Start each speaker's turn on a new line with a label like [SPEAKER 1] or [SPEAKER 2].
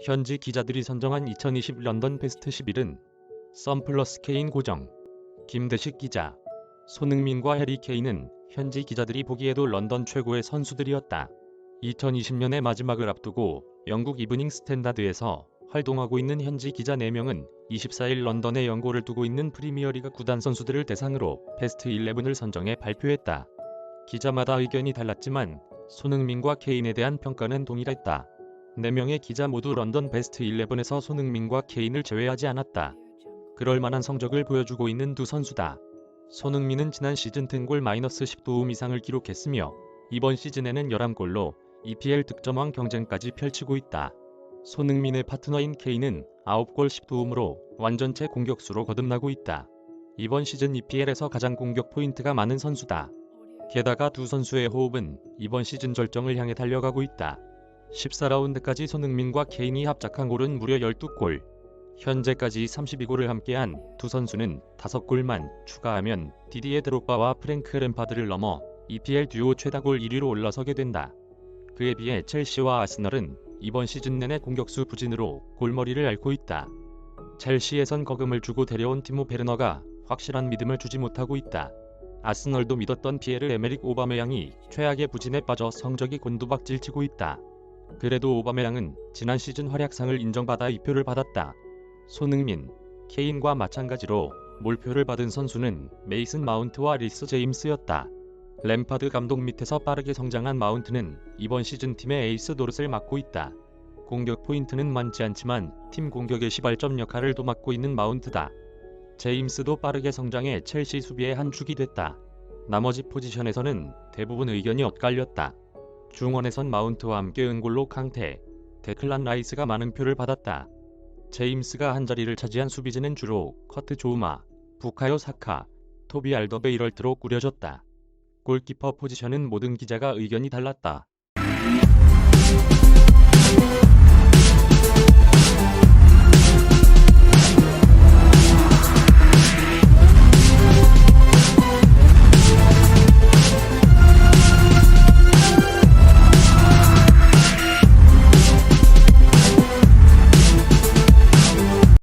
[SPEAKER 1] 현지 기자들이 선정한 2020 런던 베스트 11은 썬 플러스 케인 고정, 김대식 기자, 손흥민과 해리 케인은 현지 기자들이 보기에도 런던 최고의 선수들이었다. 2020년의 마지막을 앞두고 영국 이브닝 스탠다드에서 활동하고 있는 현지 기자 4명은 24일 런던에 연고를 두고 있는 프리미어리그 구단 선수들을 대상으로 베스트 11을 선정해 발표했다. 기자마다 의견이 달랐지만 손흥민과 케인에 대한 평가는 동일했다. 4명의 기자 모두 런던 베스트 11에서 손흥민과 케인을 제외하지 않았다. 그럴 만한 성적을 보여주고 있는 두 선수다. 손흥민은 지난 시즌 10골 마이너스 10도움 이상을 기록했으며 이번 시즌에는 11골로 EPL 득점왕 경쟁까지 펼치고 있다. 손흥민의 파트너인 케인은 9골 10도움으로 완전체 공격수로 거듭나고 있다. 이번 시즌 EPL에서 가장 공격 포인트가 많은 선수다. 게다가 두 선수의 호흡은 이번 시즌 절정을 향해 달려가고 있다. 14라운드까지 손흥민과 케인이 합작한 골은 무려 12골. 현재까지 32골을 함께한 두 선수는 5골만 추가하면 디디에 드록바와 프랭크 램파드를 넘어 EPL 듀오 최다골 1위로 올라서게 된다. 그에 비해 첼시와 아스널은 이번 시즌 내내 공격수 부진으로 골머리를 앓고 있다. 첼시에선 거금을 주고 데려온 티모 베르너가 확실한 믿음을 주지 못하고 있다. 아스널도 믿었던 피에르 에메릭 오바메양이 최악의 부진에 빠져 성적이 곤두박질치고 있다. 그래도 오바메양은 지난 시즌 활약상을 인정받아 2표를 받았다. 손흥민, 케인과 마찬가지로 몰표를 받은 선수는 메이슨 마운트와 리스 제임스였다. 램파드 감독 밑에서 빠르게 성장한 마운트는 이번 시즌 팀의 에이스 노릇을 맡고 있다. 공격 포인트는 많지 않지만 팀 공격의 시발점 역할을 도 맡고 있는 마운트다. 제임스도 빠르게 성장해 첼시 수비의 한 축이 됐다. 나머지 포지션에서는 대부분 의견이 엇갈렸다. 중원에선 마운트와 함께 은골로 캉테, 데클란 라이스가 많은 표를 받았다. 제임스가 한 자리를 차지한 수비진은 주로 커트 조우마, 부카요 사카, 토비 알더베 이럴트로 꾸려졌다. 골키퍼 포지션은 모든 기자가 의견이 달랐다.